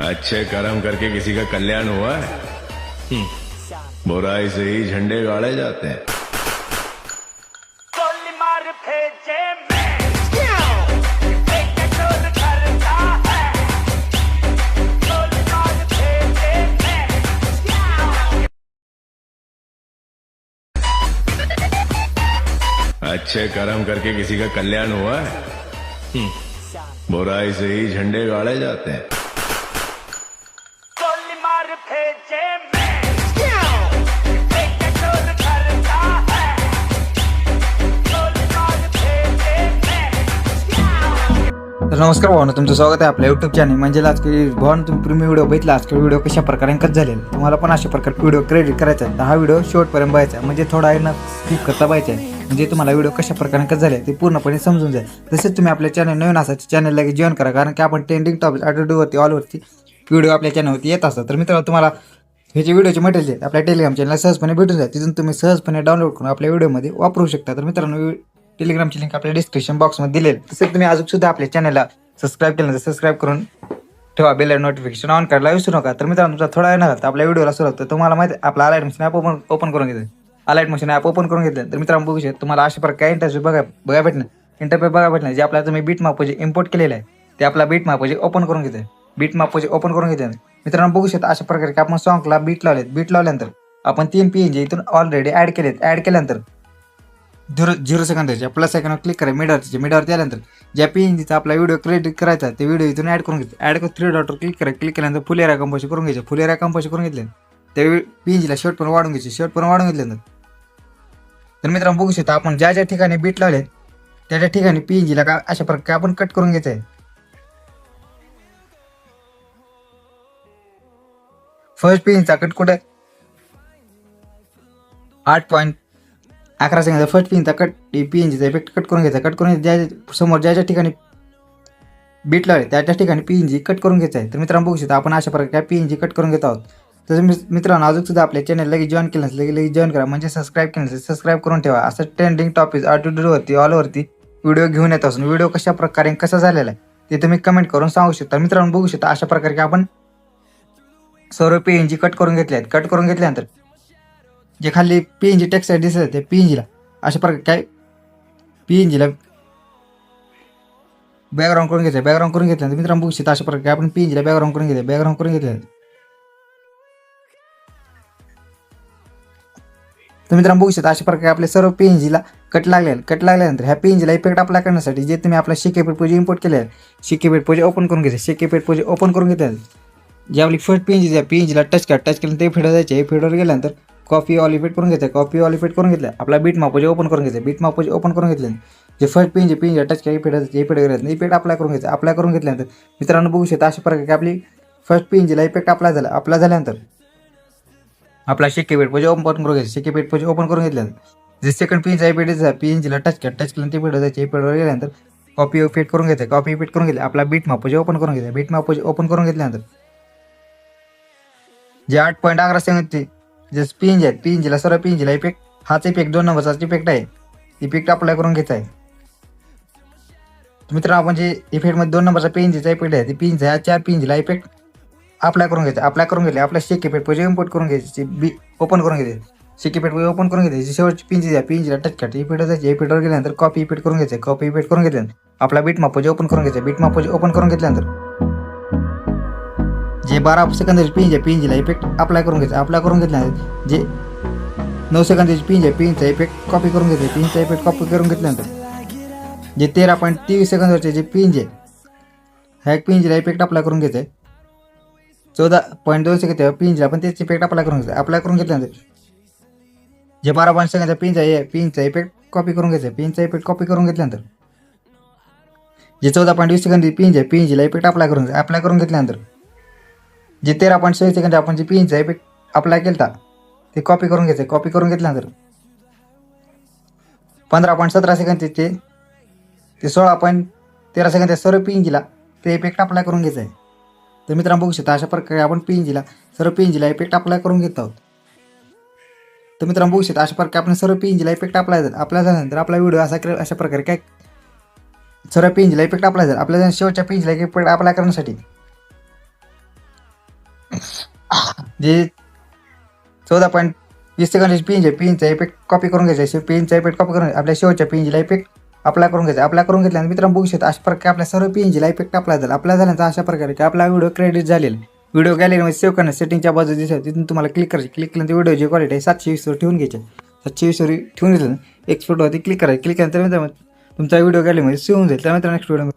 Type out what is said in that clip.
अच्छे कर्म करके किसी का कल्याण हुआ है? बुराई से ही झंडे गाड़े जाते हैं। है। अच्छे कर्म करके किसी का कल्याण हुआ है? बुराई से ही झंडे गाड़े जाते हैं। तर नमस्कार भावना तुमचं स्वागत आहे आपल्या युट्यूब चॅनल म्हणजे आजकाल भावना तुम्ही प्रीमियम व्हिडिओ बघितला आजकाल व्हिडिओ कशा प्रकारे कट झालेला? तुम्हाला पण अशा प्रकारे व्हिडिओ क्रेडिट करायचा आहे. हा व्हिडिओ शेवटपर्यंत बघायचा आहे. म्हणजे थोडा आहे ना स्किप करता बघायचा आहे. म्हणजे तुम्हाला व्हिडिओ कशा प्रकारे कट झाले ते पूर्णपणे समजून जाईल. तसेच तुम्ही आपल्या चॅनल नवीन असा चॅनल लगेच जॉईन करा. कारण की आपण ट्रेंडिंग टॉपिक ऑलवरती ऑलवरती व्हिडिओ आपल्या चॅनलवरती येत असतात. तर मित्रांनो तुम्हाला ह्याचे व्हिडिओचे मटेरियल आहेत आपल्या टेलिग्राम चॅनलला सहजपणे भेटून जाईल. तिथून तुम्ही सहजपणे डाउनलोड करून आपल्या व्हिडिओमध्ये वापरू शकता. तर मित्रांनो टेलिग्रामची लिंक आपल्या डिस्क्रिप्शन बॉक्समध्ये दिलेली तसेच तुम्ही अजून सुद्धा आपल्या चॅनलला सबस्क्राईब केलं तर सबस्क्राईब करून ठेवा बेल नोटिफिकेशन ऑन करायला विसरू नका. तर मित्रांनो तुमचा थोडा वेळ नका तर आपल्या व्हिडिओला सुरू होतं तुम्हाला माहिती आहे, आपला Alight machine app open open करून घेतलं अलाइट मशीन ॲप ओपन करून घेतलं. तर मित्रांनो बघू शकता तुम्हाला अशा प्रकारे इंटरव्ह्यू बघा बघा भेटणार इंटरव्ह्यू बघा भेटणार जे आपल्याला तुम्ही बीट मापोजे इम्पोर्ट केलेलं आहे ते आपला बीट मापोजे ओपन करून घेतलं बीट मापोजे ओपन करून घेतलं मित्रांनो बघू शकता अशा प्रकारे की आपण सॉंगला बीट लावलेत. बीट लावल्यानंतर आपण तीन पी एन इथून ऑलरेडी ॲड केलेत. ॲड केल्यानंतर झिरो झिरो सेकंदाच्या प्लस सेकंडवर क्लिक करा मिडवरती मिडवरती आल्यानंतर ज्या पी एन जीचा आपला व्हिडिओ क्रेडिट करायचा ते व्हिडिओ इथून ॲड करून घ्यायचा ॲड करून थ्री डॉटवर क्लिक करा. क्लिक केल्यानंतर फुलेरा कंपोशी करून घ्यायचे. फुलेरा कंपोशी करून घेतले. त्या पी एन जीला शर्ट पण वाढून घ्यायचे. शर्ट पण वाढून घेतल्यानंतर तर मित्रांनो बघू शकता आपण ज्या ज्या ठिकाणी बीट लावले त्या त्या ठिकाणी पी एन जीला का अशा प्रकारे आपण कट करून घ्यायचं आहे. फर्स्ट पी एनचा कट कुठे? आठ पॉईंट अकरा सेकंद फर्स्ट पिनचा कट पी एन जीचा इफेक्ट कट करून घ्यायचा. कट करून ज्या समोर ज्या ज्या ठिकाणी बीट लावले त्या त्या ठिकाणी पी एन जी कट करून घ्यायचा आहे. तर मित्रांनो बघू शकता आपण अशा प्रकारे पी एन जी कट करून घेत आहोत. तसं तुम्ही मित्रांनो अजून सुद्धा आपल्या चॅनल लगेच जॉईन केलं नसेल लगेच लगेच जॉईन करा. म्हणजे सबस्क्राईब केलं नसेल सबस्क्राईब करून ठेवा. असं ट्रेंडिंग टॉपिक ऑलवरती ऑलवरती व्हिडिओ घेऊन येत असून व्हिडिओ कशा प्रकारे कसा झालेला आहे ते तुम्ही कमेंट करून सांगू शकता. मित्रांनो बघू शकता अशा प्रकारे आपण सर्व पी एन जी कट करून घेतले आहेत. कट करून घेतल्यानंतर जे खाली पी एन जी टेक्स्ट दिसत आहे ते पी एन जीला अशा प्रकारे काय? पी एन जीला बॅकग्राऊंड करून घेतलं बॅकग्राऊंड करून घेतल्यानंतर मित्रांनो बघू शकता अशा प्रकारे. आपण पी एन जीला बॅकग्राऊंड करून घेतलं बॅकग्राऊंड करून घेतलं तर मित्रांनो बघू शकता अशा प्रकारे आपले सर्व पी एन जीला कट लागले कट लागल्यानंतर ह्या पी एन जीला इफेक्ट अप्लाय करण्यासाठी जे तुम्ही आपला शेकेपेट पोजे इम्पोर्ट केले शेकेपेट पेट पोजे ओपन करून घेतले शेकेपेट पोजे ओपन करून घेतले जे आपली first P N G P N जीला टच करा टच केलं ते जायचे. फेडवर गेल्यानंतर कॉपी ऑल इफेक्ट करून घेतलं कॉपी ऑल इफेक्ट करून घेतल्या आपला बीट मापोजे ओपन करून घेतलं बीट मापोजे ओपन करून घेतले जे फर्स्ट पिन जे पिन टच केलं इफेक्ट इफेक्ट गेलं इफेक्ट अप्लाय करून घ्यायचं अप्लाय करून घेतल्यानंतर मित्रांनो बघू शकता अशा प्रकारे की आपली फर्स्ट पिन जीला इफेक्ट अप्लाय झाला अप्लाय झाल्यानंतर आपला शेके पेट म्हणजे ओपन करून घ्यायचं शेके पेट म्हणजे ओपन करून घेतल्यानंतर जे सेकंड पिनचा पेट पिन जीला टच केलं टच केलं ते इफेक्ट जायचे इफेक्टवर गेल्यानंतर कॉपी फिट करून घ्यायचं कॉपी फिट करून घेतली आपला बीट मापोजे ओपन करून घेतला बीट मापोजे ओपन करून घेतल्यानंतर जे आठ पॉईंट अकरा सेकंद जे पिंज आहेत पिंजीला सर्व पिंजीला इफेक्ट हाच इफेक्ट दोन नंबरचा इफेक्ट आहे. इफेक्ट अप्लाय करून घ्यायचा आहे. मित्रांनो आपण जे इफेक्टमध्ये दोन नंबरचा पेंजीचा इफेक्ट आहे ते पिंज ह्या चार पिंजीला इफेक्ट अप्लाय करून घ्यायचा अप्लाय करून घेतले आपला शेक इफेक्ट पैसे इम्पोर्ट करून घ्यायचे बी ओपन करून घ्यायचे शेक इफेक्ट ओपन करून घ्यायचे शेवटची पिंजी द्या पिंजीला टच करते. इफेक्ट जायचे इफेक्टवर गेल्यानंतर कॉपी इफेक्ट करून घ्यायचे कॉपी इफेक्ट करून घेतल्यानंतर आपला बीट मापोजे ओपन करून घ्यायचे बीट मापोजे ओपन करून घेतल्यानंतर जे बारा सेकंदाची पिंज आहे पिंजीला इफेक्ट अप्लाय करून घ्यायचं अप्लाय करून घेतला जे नऊ सेकंदाची पिंज आहे पिंजचा इफेक्ट कॉपी करून घ्यायचं पिंजचा इफेक्ट कॉपी करून घेतल्यानंतर जे तेरा पॉईंट तेवीस सेकंदवरचे जे पिंज आहे ह्या पिंजला इफेक्ट अप्लाय करून घ्यायचं आहे. चौदा पॉईंट दोन सेकंद पिंजला पण त्याचे इफेक्ट अप्लाय करून घ्यायचं अप्लाय करून घेतल्यानंतर जे बारा पॉईंट सेकंदचा पिंज आहे पिंजचा इफेक्ट कॉपी करून घ्यायचा आहे. पिंजचा इफेक्ट कॉपी करून घेतल्यानंतर जे चौदा पॉईंट वीस सेकंद पिंज आहे पिंजला इफेक्ट अप्लाय करून अप्लाय करून घेतल्यानंतर जे तेरा पॉईंट सव्वीस सेकंद आपण जे पिनचा इफेक्ट अप्लाय केला ते कॉपी करून घ्यायचं कॉपी करून घेतल्यानंतर पंधरा पॉईंट सतरा सेकंद ते ते सोळा पॉईंट तेरा सेकंद सर्व पिंजीला ते इफेक्ट अप्लाय करून घ्यायचं आहे तर मित्रांनो बघू शकता अशा प्रकारे आपण पिंजीला सर्व पिंजीला इफेक्ट अप्लाय करून घेत आहोत. तर मित्रांनो बघू शकता अशा प्रकारे आपण सर्व पिंजीला इफेक्ट अप्लाय झाला अप्लाय झाल्यानंतर आपला व्हिडिओ असा अशा प्रकारे काय सर्व पिंजीला इफेक्ट अप्लाय झाला आपल्या शेवटच्या पिंजीला इफेक्ट अप्लाय करण्यासाठी जे चौदा पॉईंट वीस सेकंदाची पिंज आहे पिनचा इफेक्ट कॉपी करून घ्यायचा आहे. पिंजचा इफेक्ट कॉपी करून आपल्या शेवटच्या पिंजला इफेक्ट अप्लाय करून घ्यायचा अप्लाय करून घेतल्यानंतर मित्रांनो बघू शकता अशा प्रकारे आपल्या सर्व पिंजला इफेक्ट अप्लाय झाला. अप्लाय झाल्यानंतर अशा प्रकारे की आपला व्हिडिओ क्रेडिट झालेला व्हिडिओ गॅलरीमध्ये सेव्ह करण्यास सेटिंगच्या बाजू दिसत तिथून तुम्हाला क्लिक करायची क्लिक केल्यानंतर व्हिडिओची क्वालिटी आहे सातशे वीसवर ठेवून घ्यायचे सातशे वीसवर ठेवून घेतलं एक्सपोर्टवरती क्लिक करायचं क्लिक केल्यानंतर मित्रांनो तुमचा व्हिडिओ गॅलरीमध्ये सेव्ह होऊन जाईल. त्यानंतर नेक्स्ट व्हिडिओ